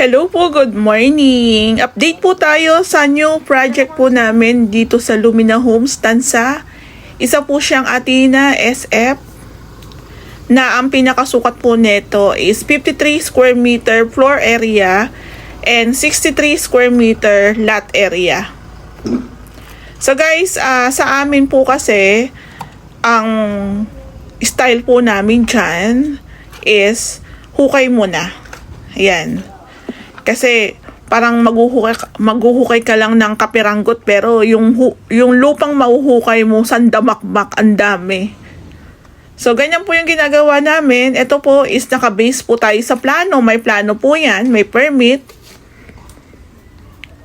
Hello po, good morning. Update po tayo sa new project po namin dito sa Lumina Homes Tansa. Isa po siyang Atina SF na ang pinakasukat po nito is 53 square meter floor area and 63 square meter lot area. So guys, ah, sa amin po kasi ang style po namin dyan is hukay muna. Ayan. Kasi parang maghuhukay, maghuhukay ka lang ng kapiranggot pero yung, yung lupang mahuhukay mo sandamakmak ang dami. So, ganyan po yung ginagawa namin. Ito po is naka-base po tayo sa plano. May plano po yan. May permit.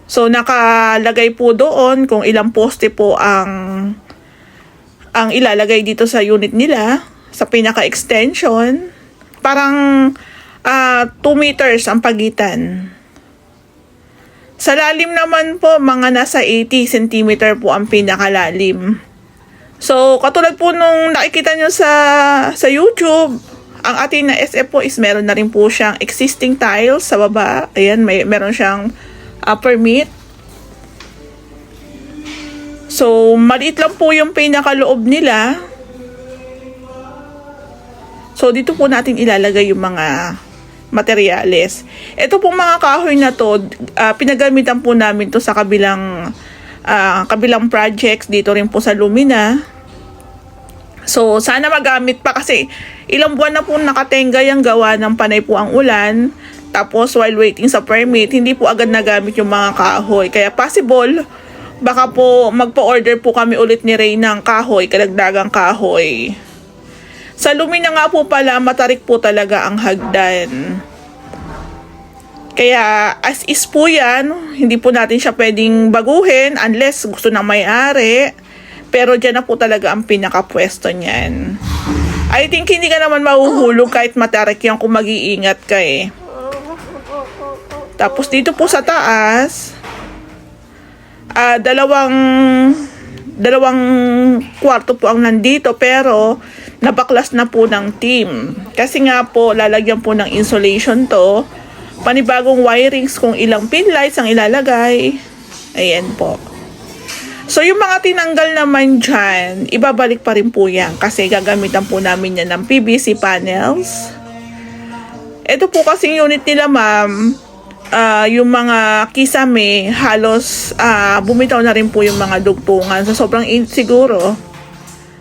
So, nakalagay po doon kung ilang poste po ang ang ilalagay dito sa unit nila sa pinaka-extension. Parang 2 meters ang pagitan. Sa lalim naman po, mga nasa 80 cm po ang pinakalalim. So, katulad po nung nakikita nyo sa, sa YouTube, ang ating na SF po is meron na rin po siyang existing tiles sa baba. Ayan, may, meron siyang uh, permit. So, maliit lang po yung pinakaloob nila. So, dito po natin ilalagay yung mga materyales. Ito pong mga kahoy na to, ah, pinagamitan po namin to sa kabilang ah, kabilang projects dito rin po sa Lumina. So, sana magamit pa kasi ilang buwan na po nakatenga yung gawa ng panay po ang ulan. Tapos, while waiting sa permit, hindi po agad nagamit yung mga kahoy. Kaya possible, baka po magpa-order po kami ulit ni Ray ng kahoy, kalagdagang kahoy. Sa Lumina nga po pala, matarik po talaga ang hagdan. Kaya as is po yan, hindi po natin siya pwedeng baguhin unless gusto ng may-ari. Pero dyan na po talaga ang pinakapwesto niyan. I think hindi ka naman mahuhulog kahit matarik yan kung mag-iingat ka eh. Tapos dito po sa taas, ah dalawang dalawang kwarto po ang nandito pero nabaklas na po ng team. Kasi nga po lalagyan po ng insulation to. Panibagong wirings kung ilang pin lights ang ilalagay. Ayan po. So yung mga tinanggal naman dyan, ibabalik pa rin po yan kasi gagamitan po namin yan ng PVC panels. Ito po kasing unit nila ma'am, ah, yung mga kisame, halos ah, bumitaw na rin po yung mga dugtungan. So, sobrang siguro.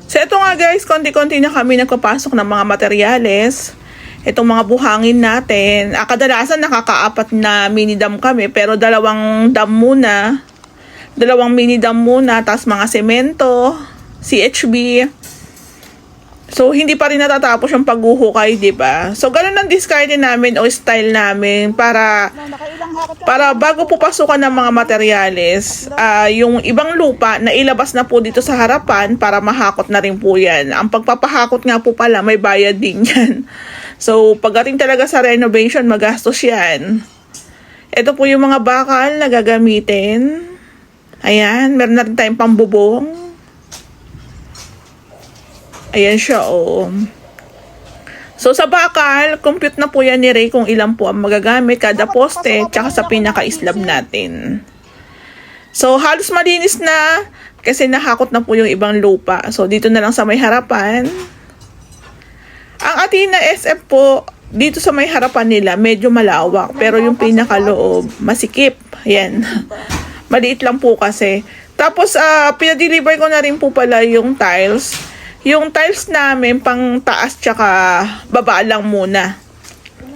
So, ito nga guys, konti-konti na kami nagpapasok ng mga materyales. Itong mga buhangin natin. Ah, kadalasan nakakaapat na mini dam kami, pero dalawang dam muna. Dalawang mini dam muna, tapos mga semento, CHB. So, hindi pa rin natatapos yung paghuhukay, di ba? So, ganun ang discarding namin o style namin para para bago po pasukan ng mga materyales, ah, yung ibang lupa na ilabas na po dito sa harapan para mahakot na rin po yan. Ang pagpapahakot nga po pala, may bayad din yan. So, pagdating talaga sa renovation, magastos yan. Ito po yung mga bakal na gagamitin. Ayan, meron na rin tayong pambubong. Ayan siya, oh. So, sa bakal, compute na po yan ni Ray kung ilan po ang magagamit kada poste tsaka sa pinaka-slab natin. So, halos malinis na kasi nahakot na po yung ibang lupa. So, dito na lang sa may harapan. Ang Athena SF po, dito sa may harapan nila, medyo malawak. Pero yung pinakaloob, masikip. Ayan. Maliit lang po kasi. Tapos, ah pinadeliver ko na rin po pala yung tiles. Yung tiles namin, pang taas tsaka baba lang muna.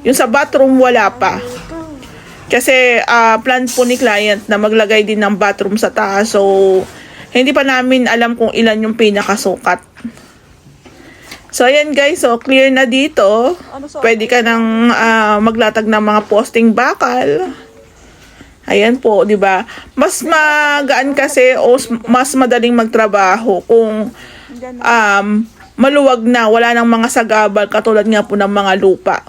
Yung sa bathroom, wala pa. Kasi ah plan po ni client na maglagay din ng bathroom sa taas. So, hindi pa namin alam kung ilan yung pinakasukat. So, ayan guys. So, clear na dito. Pwede ka nang ah, maglatag ng mga posting bakal. Ayan po, 'di ba? Mas magaan kasi o mas madaling magtrabaho kung um, maluwag na, wala nang mga sagabal katulad nga po ng mga lupa.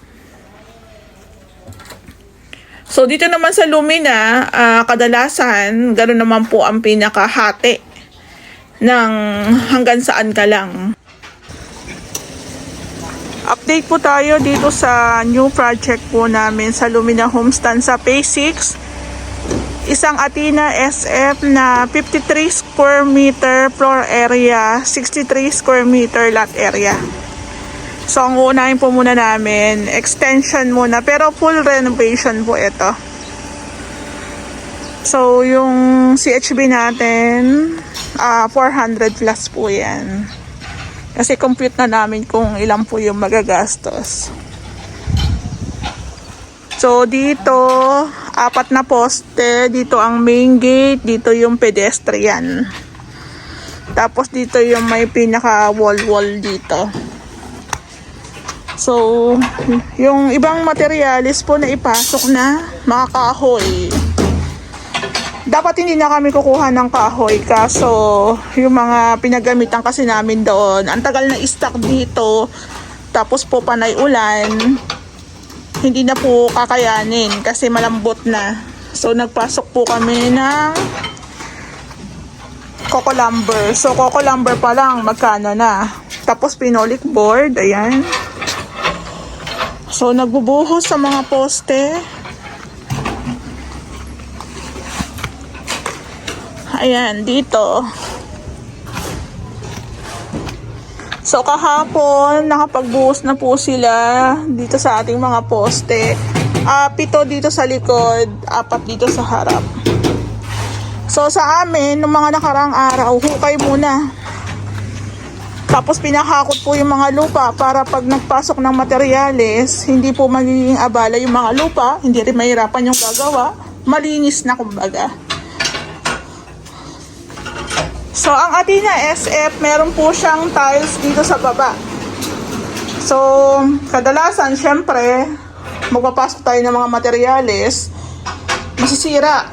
So dito naman sa Lumina, ah, kadalasan gano'n naman po ang pinakahati ng hanggang saan ka lang. Update po tayo dito sa new project po namin sa Lumina Homestand sa Phase 6. Isang Atina SF na 53 square meter floor area, 63 square meter lot area. So, ang uunahin po muna namin, extension muna, pero full renovation po ito. So, yung CHB natin, ah 400 plus po yan. Kasi compute na namin kung ilan po yung magagastos. So, dito, apat na poste. Dito ang main gate. Dito yung pedestrian. Tapos, dito yung may pinaka wall-wall dito. So, yung ibang materialis po na ipasok na mga kahoy. Dapat hindi na kami kukuha ng kahoy kaso yung mga pinagamitan kasi namin doon, ang tagal na stock dito, tapos po panay ulan, hindi na po kakayanin kasi malambot na. So nagpasok po kami ng coco lumber. So coco lumber pa lang, magkano na. Tapos pinolik board, ayan. So nagbubuhos sa mga poste. Ayan, dito. So kahapon, nakapagbuhos na po sila dito sa ating mga poste. Ah, pito dito sa likod, apat dito sa harap. So sa amin, nung mga nakarang araw, hukay muna. Tapos pinahakot po yung mga lupa para pag nagpasok ng materyales, hindi po magiging abala yung mga lupa, hindi rin mahirapan yung gagawa. Malinis na kumbaga. So, ang Athena SF, meron po siyang tiles dito sa baba. So, kadalasan, syempre, magpapasok tayo ng mga materyales, masisira,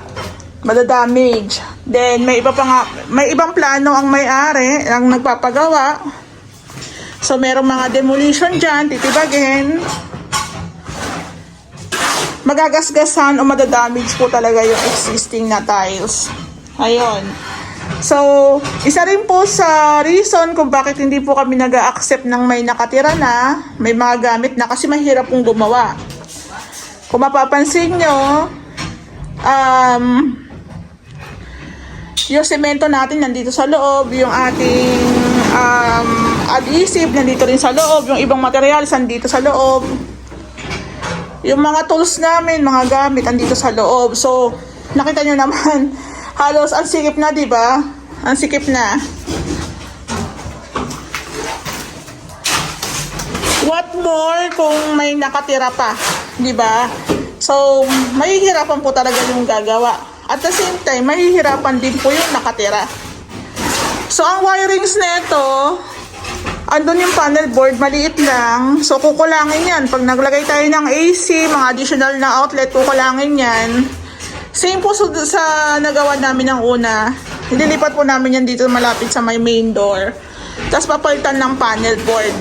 madadamage. Then, may iba pa nga, may ibang plano ang may-ari, ang nagpapagawa. So, merong mga demolition dyan, titibagin. Magagasgasan o madadamage po talaga yung existing na tiles. Ayun. So, isa rin po sa reason kung bakit hindi po kami nag accept ng may nakatira na, may mga gamit na kasi mahirap pong gumawa. Kung mapapansin nyo, um, yung semento natin nandito sa loob, yung ating um, adhesive nandito rin sa loob, yung ibang materials nandito sa loob. Yung mga tools namin, mga gamit nandito sa loob. So, nakita nyo naman, halos ang sikip na, di ba? Ang sikip na. What more kung may nakatira pa, di ba? So, mahihirapan po talaga yung gagawa. At the same time, mahihirapan din po yung nakatira. So, ang wirings nito, andun yung panel board, maliit lang. So, kukulangin yan. Pag naglagay tayo ng AC, mga additional na outlet, kukulangin yan. Same po sa, sa nagawa namin ng una. Nililipat po namin yan dito malapit sa may main door. Tapos papalitan ng panel board.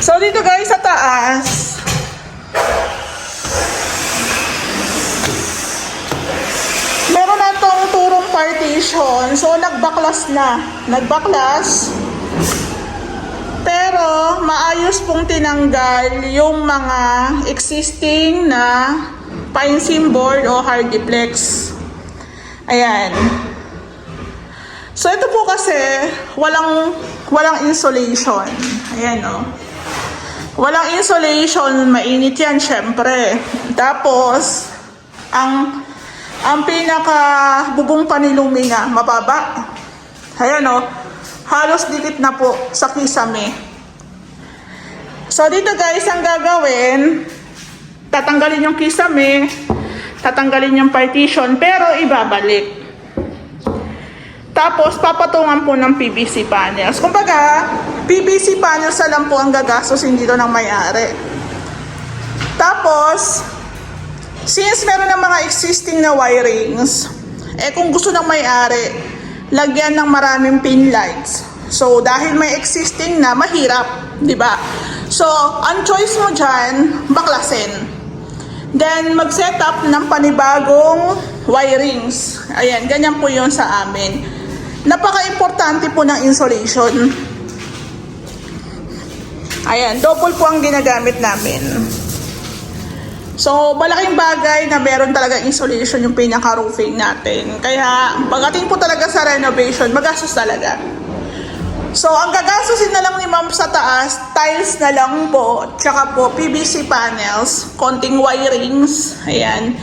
So, dito guys sa taas, meron na tong turong partition. So, nagbaklas na. Nagbaklas. Pero, maayos pong tinanggal yung mga existing na pine board o hardiplex. Ayan. So, ito po kasi, walang, walang insulation. Ayan, oh. Walang insulation, mainit yan, syempre. Tapos, ang ang pinaka bubong panilumina, mababa. Ayan o, halos dikit na po sa kisame. So, dito guys, ang gagawin, tatanggalin yung kisame, tatanggalin yung partition, pero ibabalik. Tapos, papatungan po ng PVC panels. Kumbaga, PVC panels na lang po ang gagastos hindi dito ng may-ari. Tapos, since meron ng mga existing na wirings, eh kung gusto ng may-ari, lagyan ng maraming pin lights. So, dahil may existing na, mahirap, di ba? So, ang choice mo dyan, baklasin. Then, mag-set up ng panibagong wirings. Ayan, ganyan po yon sa amin. Napaka-importante po ng insulation. Ayan, double po ang ginagamit namin. So, malaking bagay na meron talaga insulation yung pinaka-roofing natin. Kaya, pagdating po talaga sa renovation, magastos talaga. So, ang gagastusin na lang ni ma'am sa taas, tiles na lang po, tsaka po PVC panels, konting wirings, ayan.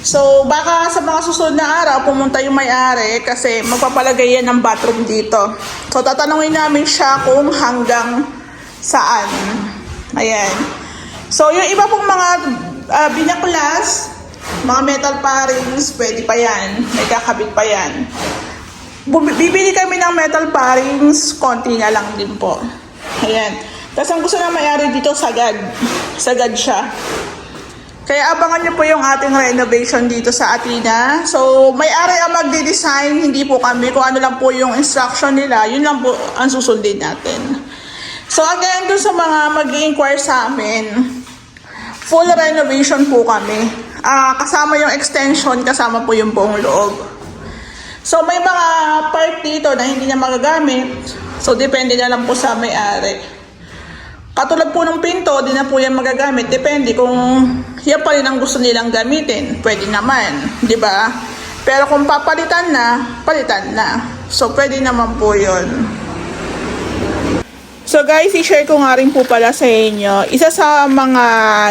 So, baka sa mga susunod na araw, pumunta yung may-ari kasi magpapalagay yan ng bathroom dito. So, tatanungin namin siya kung hanggang saan. Ayan. So, yung iba pong mga uh, binaklas, mga metal parings, pwede pa yan. May kakabit pa yan. Bibili kami ng metal parings, konti na lang din po. Ayan. Tapos ang gusto na may-ari dito, sagad. Sagad siya. Kaya abangan niyo po yung ating renovation dito sa Atina. So, may-ari ang magde-design, hindi po kami. Kung ano lang po yung instruction nila, yun lang po ang susundin natin. So, again, dun sa mga mag inquire sa amin, full renovation po kami. Ah, kasama yung extension, kasama po yung buong loob. So, may mga part dito na hindi na magagamit. So, depende na lang po sa may-ari. Katulad po ng pinto, di na po yan magagamit. Depende kung yan pa rin ang gusto nilang gamitin. Pwede naman, di ba? Pero kung papalitan na, palitan na. So, pwede naman po yun. So guys, i-share ko nga rin po pala sa inyo. Isa sa mga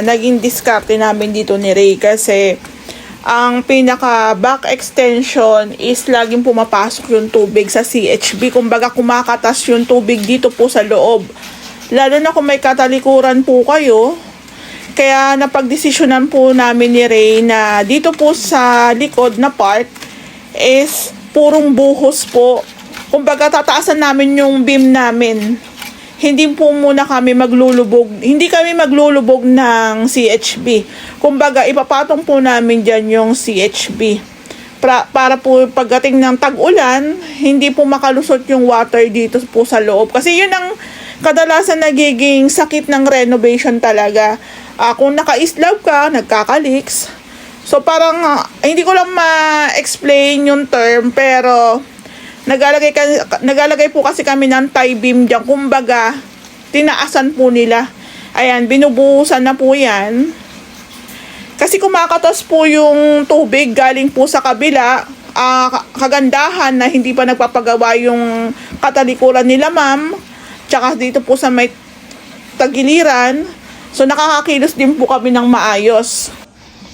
naging diskarte namin dito ni Ray kasi ang pinaka back extension is laging pumapasok yung tubig sa CHB. Kumbaga kumakatas yung tubig dito po sa loob. Lalo na kung may katalikuran po kayo. Kaya napagdesisyonan po namin ni Ray na dito po sa likod na part is purong buhos po. Kumbaga tataasan namin yung beam namin hindi po muna kami maglulubog, hindi kami maglulubog ng CHB. Kumbaga, ipapatong po namin dyan yung CHB. Pra, para po pagdating ng tag-ulan, hindi po makalusot yung water dito po sa loob. Kasi yun ang kadalasan nagiging sakit ng renovation talaga. Ah, kung naka-islab ka, nagkakaliks. So parang, ah, hindi ko lang ma-explain yung term, pero Nagalagay, ka, nagalagay po kasi kami ng tie beam dyan. Kumbaga, tinaasan po nila. Ayan, binubuhusan na po yan. Kasi kumakatas po yung tubig galing po sa kabila. ah, kagandahan na hindi pa nagpapagawa yung katalikuran nila ma'am. Tsaka dito po sa may tagiliran. So nakakakilos din po kami ng maayos.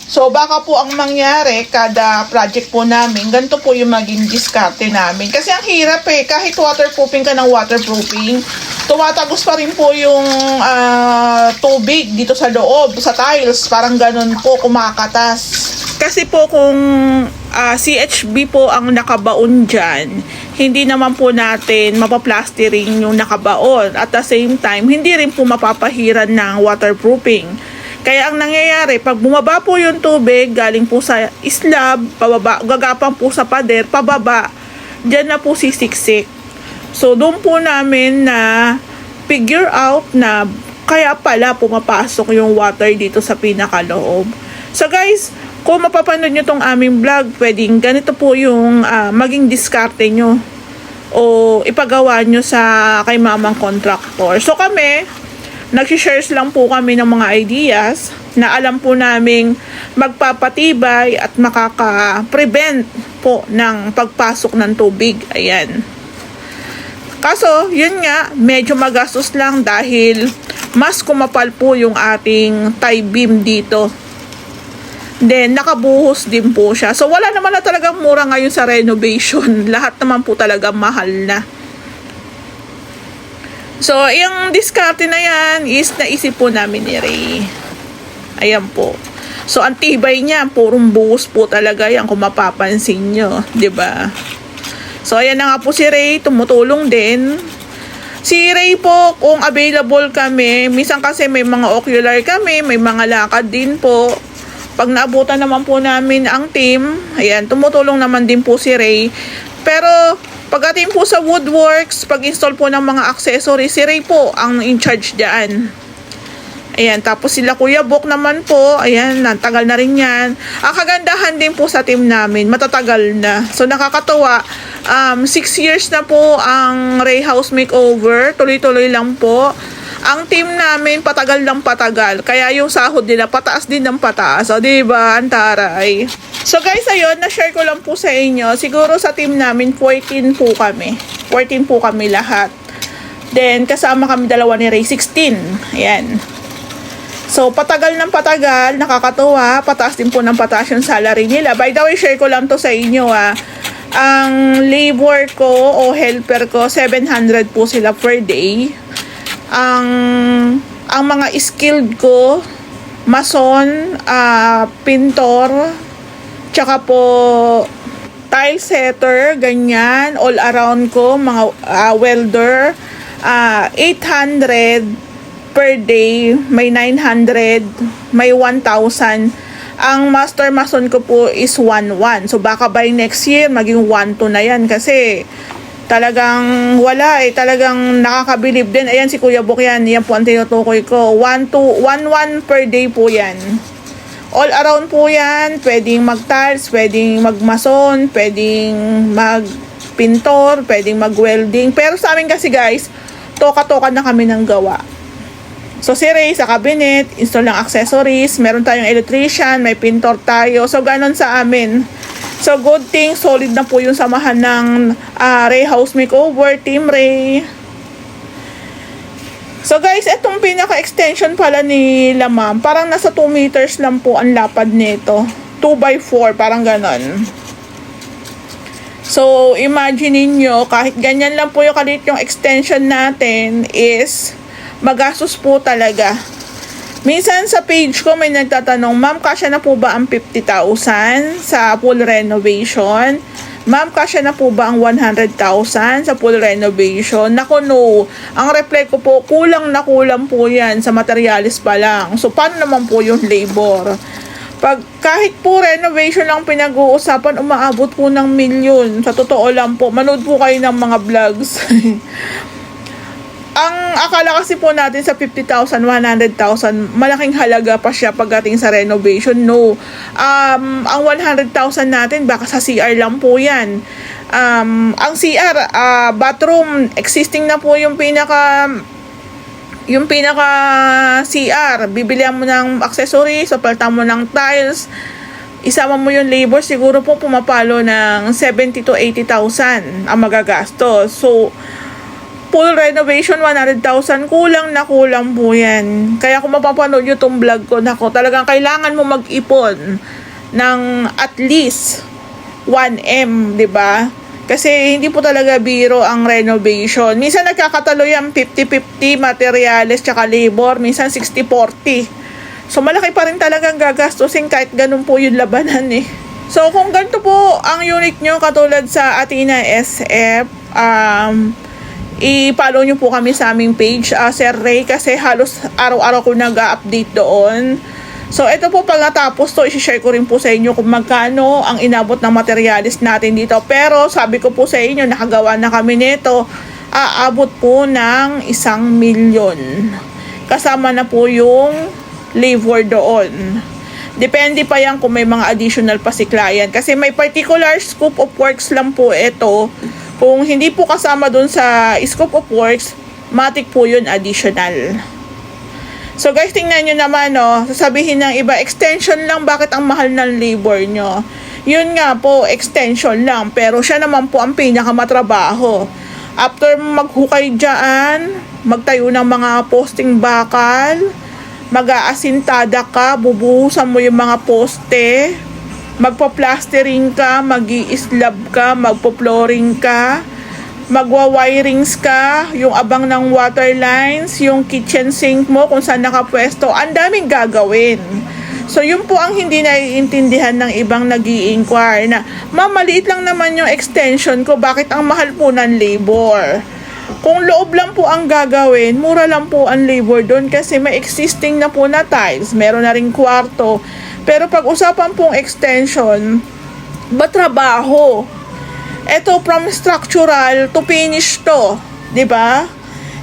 So baka po ang mangyari kada project po namin, ganito po yung maging diskarte namin. Kasi ang hirap eh, kahit waterproofing ka ng waterproofing, tumatagos pa rin po yung ah, tubig dito sa loob, sa tiles, parang ganun po kumakatas. Kasi po kung ah, CHB po ang nakabaon dyan, hindi naman po natin mapaplastering yung nakabaon. At the same time, hindi rin po mapapahiran ng waterproofing. Kaya ang nangyayari, pag bumaba po yung tubig, galing po sa slab, pababa, gagapang po sa pader, pababa, dyan na po sisiksik. So, doon po namin na figure out na kaya pala pumapasok yung water dito sa pinakaloob. So guys, kung mapapanood nyo tong aming vlog, pwedeng ganito po yung ah, maging diskarte nyo o ipagawa nyo sa kay mamang contractor. So kami, nagsishares lang po kami ng mga ideas na alam po naming magpapatibay at makaka-prevent po ng pagpasok ng tubig. Ayan. Kaso, yun nga, medyo magastos lang dahil mas kumapal po yung ating tie beam dito. Then, nakabuhos din po siya. So, wala naman na talagang mura ngayon sa renovation. Lahat naman po talaga mahal na. So, yung diskarte na yan is naisip po namin ni Ray. Ayan po. So, ang tibay niya, purong buhos po talaga yan kung mapapansin nyo. ba? So, ayan na nga po si Ray, tumutulong din. Si Ray po, kung available kami, minsan kasi may mga ocular kami, may mga lakad din po. Pag naabutan naman po namin ang team, ayan, tumutulong naman din po si Ray. Pero, pagdating po sa woodworks, pag-install po ng mga accessories, si Ray po ang in charge dyan. Ayan, tapos sila Kuya Bok naman po, ayan, natagal na rin yan. Ang kagandahan din po sa team namin, matatagal na. So, nakakatawa, um, six years na po ang Ray House Makeover, tuloy-tuloy lang po. Ang team namin patagal ng patagal. Kaya yung sahod nila pataas din ng pataas. O, di ba? Ang taray. So guys, ayun, na-share ko lang po sa inyo. Siguro sa team namin, 14 po kami. 14 po kami lahat. Then, kasama kami dalawa ni Ray, 16. Ayan. So, patagal ng patagal, nakakatuwa, pataas din po ng pataas yung salary nila. By the way, share ko lang to sa inyo ah. Ang labor ko o helper ko, 700 po sila per day. Ang ang mga skilled ko, mason, ah, pintor, tsaka po tile setter, ganyan, all around ko, mga ah, welder, ah, 800 per day, may 900, may 1,000. Ang master mason ko po is 1,1. So baka by next year, maging 1,2 na yan kasi talagang wala eh. Talagang nakakabilib din. Ayan si Kuya Buk yan. Yan po ang tinutukoy ko. 1,2, 1,1 per day po yan. All around po yan. Pwedeng mag-tiles, pwedeng magmason, pwedeng magpintor, pwedeng mag-welding. Pero sa amin kasi guys, toka-toka na kami ng gawa. So si Ray sa cabinet, install ng accessories, meron tayong electrician, may pintor tayo. So ganon sa amin. So good thing, solid na po yung samahan ng ah, Ray House Makeover, Team Ray. So guys, itong pinaka-extension pala ni ma'am, parang nasa 2 meters lang po ang lapad nito. 2 by 4, parang ganon. So, imagine ninyo, kahit ganyan lang po yung kalit yung extension natin is magastos po talaga. Minsan sa page ko may nagtatanong, Ma'am, kasya na po ba ang 50,000 sa full renovation? Ma'am, kasya na po ba ang 100,000 sa full renovation? Naku, no. Ang reply ko po, kulang na kulang po yan sa materialis pa lang. So, paano naman po yung labor? Pag kahit po renovation lang pinag-uusapan, umaabot po ng milyon. Sa totoo lang po, manood po kayo ng mga vlogs. ang akala kasi po natin sa 50,000, 100,000, malaking halaga pa siya pagdating sa renovation. No. Um, ang 100,000 natin, baka sa CR lang po yan. Um, ang CR, ah, bathroom, existing na po yung pinaka yung pinaka CR, bibilihan mo ng accessories, so paltan mo ng tiles, isama mo yung labor, siguro po pumapalo ng 70 to 80,000 ang magagastos. So, full renovation, 100,000, kulang na kulang po yan. Kaya kung mapapanood nyo itong vlog ko, nako, talagang kailangan mo mag-ipon ng at least 1M, di ba? Kasi hindi po talaga biro ang renovation. Minsan nagkakatalo yan 50-50 materials tsaka labor, minsan 60-40. So malaki pa rin talagang gagastusin kahit ganun po yung labanan eh. So kung ganito po ang unit nyo katulad sa Athena SF, um, i-follow nyo po kami sa aming page, uh, Sir Ray, kasi halos araw-araw ko nag-update doon. So, ito po pag natapos to, isi-share ko rin po sa inyo kung magkano ang inabot ng materialis natin dito. Pero, sabi ko po sa inyo, nakagawa na kami nito, aabot po ng isang milyon. Kasama na po yung labor doon. Depende pa yan kung may mga additional pa si client. Kasi may particular scope of works lang po ito. Kung hindi po kasama dun sa scope of works, matik po yun additional. So guys, tingnan nyo naman, no, sasabihin ng iba, extension lang, bakit ang mahal ng labor nyo? Yun nga po, extension lang, pero siya naman po ang pinakamatrabaho. After maghukay dyan, magtayo ng mga posting bakal, mag-aasintada ka, bubuhusan mo yung mga poste, magpa-plastering ka, mag slab ka, magpo-flooring ka, magwa-wirings ka, yung abang ng water lines, yung kitchen sink mo kung saan nakapwesto, ang daming gagawin. So, yun po ang hindi naiintindihan ng ibang nag inquire na, ma'am, maliit lang naman yung extension ko, bakit ang mahal po ng labor? Kung loob lang po ang gagawin, mura lang po ang labor doon kasi may existing na po na tiles, meron na ring kwarto. Pero pag usapan pong extension, ba trabaho? Ito from structural to finish to, 'di ba?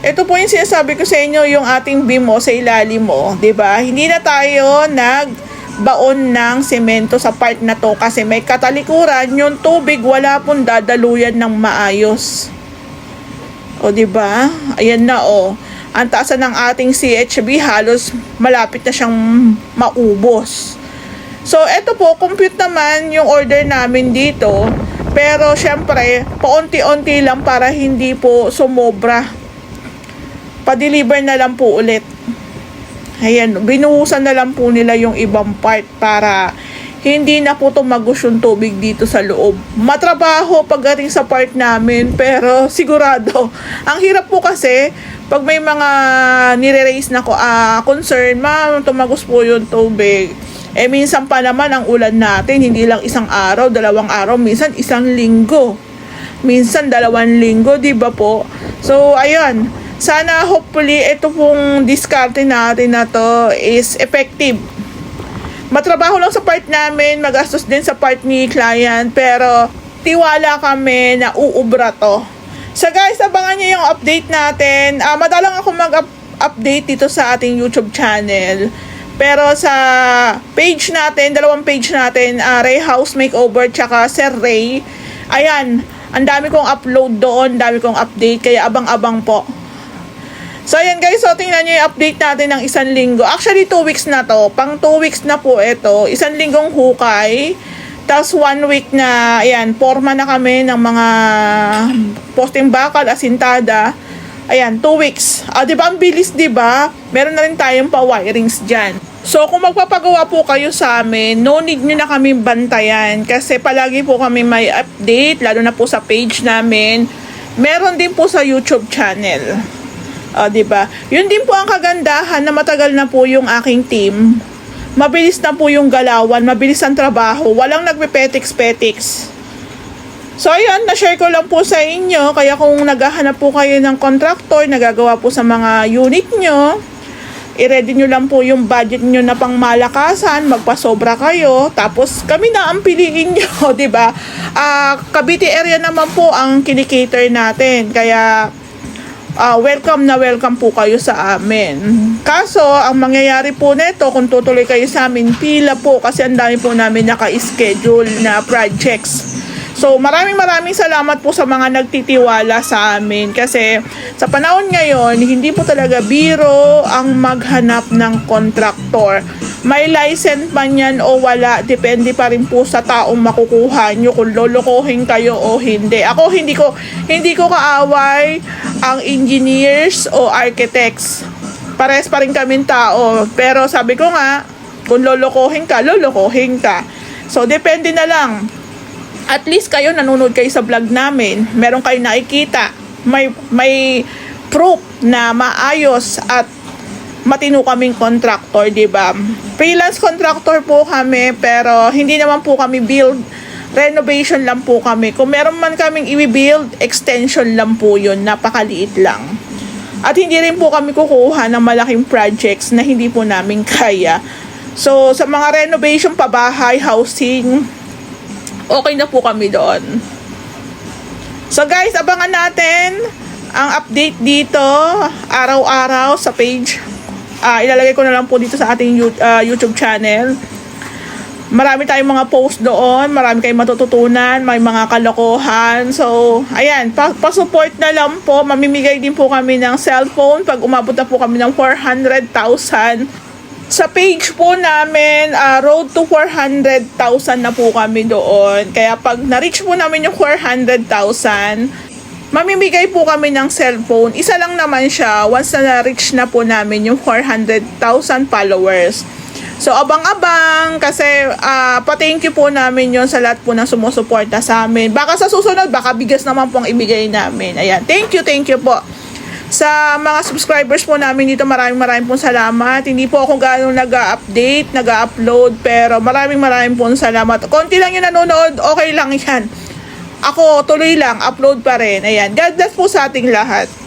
Ito po yung sinasabi ko sa inyo yung ating beam mo sa ilalim mo, 'di ba? Hindi na tayo nag baon ng semento sa part na to kasi may katalikuran yung tubig wala pong dadaluyan ng maayos. O di ba? Ayan na oh. ang taas na ng ating CHB halos malapit na siyang maubos. So, eto po, compute naman yung order namin dito. Pero, syempre, paunti-unti lang para hindi po sumobra. Pa-deliver na lang po ulit. Ayan, binuhusan na lang po nila yung ibang part para hindi na po tumagos yung tubig dito sa loob. Matrabaho pagdating sa part namin, pero sigurado. Ang hirap po kasi, pag may mga nire-raise na ko, ah, concern, ma'am, tumagos po yung tubig. Eh, minsan pa naman ang ulan natin, hindi lang isang araw, dalawang araw, minsan isang linggo. Minsan dalawang linggo, di ba po? So, ayun. Sana hopefully ito pong diskarte natin na to is effective matrabaho lang sa part namin, magastos din sa part ni client, pero tiwala kami na uubra to. So guys, abangan nyo yung update natin. Ah, madalang ako mag-update dito sa ating YouTube channel. Pero sa page natin, dalawang page natin, ah, Ray House Makeover tsaka Sir Ray, ayan, ang dami kong upload doon, dami kong update, kaya abang-abang po. So, ayan guys. So, tingnan nyo yung update natin ng isang linggo. Actually, 2 weeks na to. Pang 2 weeks na po ito. Isang linggong hukay. Tapos, 1 week na, ayan, forma na kami ng mga posting bakal, asintada. Ayan, 2 weeks. Ah, di ba? Ang bilis, di ba? Meron na rin tayong pa-wirings dyan. So, kung magpapagawa po kayo sa amin, no need nyo na kami bantayan. Kasi palagi po kami may update, lalo na po sa page namin. Meron din po sa YouTube channel. O, di ba? Yun din po ang kagandahan na matagal na po yung aking team. Mabilis na po yung galawan, mabilis ang trabaho, walang nagpe-petix-petix. So, ayun, na-share ko lang po sa inyo. Kaya kung naghahanap po kayo ng contractor, nagagawa po sa mga unit nyo, i-ready nyo lang po yung budget nyo na pang malakasan, magpasobra kayo, tapos kami na ang piliin nyo, di ba? Ah, Cavite area naman po ang kinikater natin, kaya ah, welcome na welcome po kayo sa amin. Kaso, ang mangyayari po nito, kung tutuloy kayo sa amin, pila po kasi ang dami po namin naka-schedule na projects. So, maraming maraming salamat po sa mga nagtitiwala sa amin kasi sa panahon ngayon, hindi po talaga biro ang maghanap ng kontraktor. May license man yan o wala, depende pa rin po sa taong makukuha nyo kung lolokohin kayo o hindi. Ako hindi ko hindi ko kaaway ang engineers o architects. Pares pa rin kaming tao. Pero sabi ko nga, kung lolokohin ka, lolokohin ka. So, depende na lang at least kayo nanonood kayo sa vlog namin, meron kayo nakikita, may may proof na maayos at matino kaming contractor, 'di ba? Freelance contractor po kami pero hindi naman po kami build renovation lang po kami. Kung meron man kaming i-build, extension lang po 'yun, napakaliit lang. At hindi rin po kami kukuha ng malaking projects na hindi po namin kaya. So, sa mga renovation, pabahay, housing, okay na po kami doon. So guys, abangan natin ang update dito araw-araw sa page. Ah, ilalagay ko na lang po dito sa ating ah, YouTube channel. Marami tayong mga post doon, marami kayong matututunan, may mga kalokohan. So, ayan, pa- pa-support na lang po. Mamimigay din po kami ng cellphone pag umabot na po kami ng 400,000 sa page po namin, ah, road to 400,000 na po kami doon. Kaya pag na-reach po namin yung 400,000, mamimigay po kami ng cellphone. Isa lang naman siya once na na-reach na po namin yung 400,000 followers. So, abang-abang kasi ah, pa-thank you po namin yon sa lahat po ng sumusuporta sa amin. Baka sa susunod, baka bigas naman pong ibigay namin. Ayan, thank you, thank you po. Sa mga subscribers po namin dito, maraming maraming pong salamat. Hindi po ako gano'ng nag-update, nag-upload, pero maraming maraming pong salamat. Konti lang yung nanonood, okay lang yan. Ako, tuloy lang, upload pa rin. Ayan, God bless po sa ating lahat.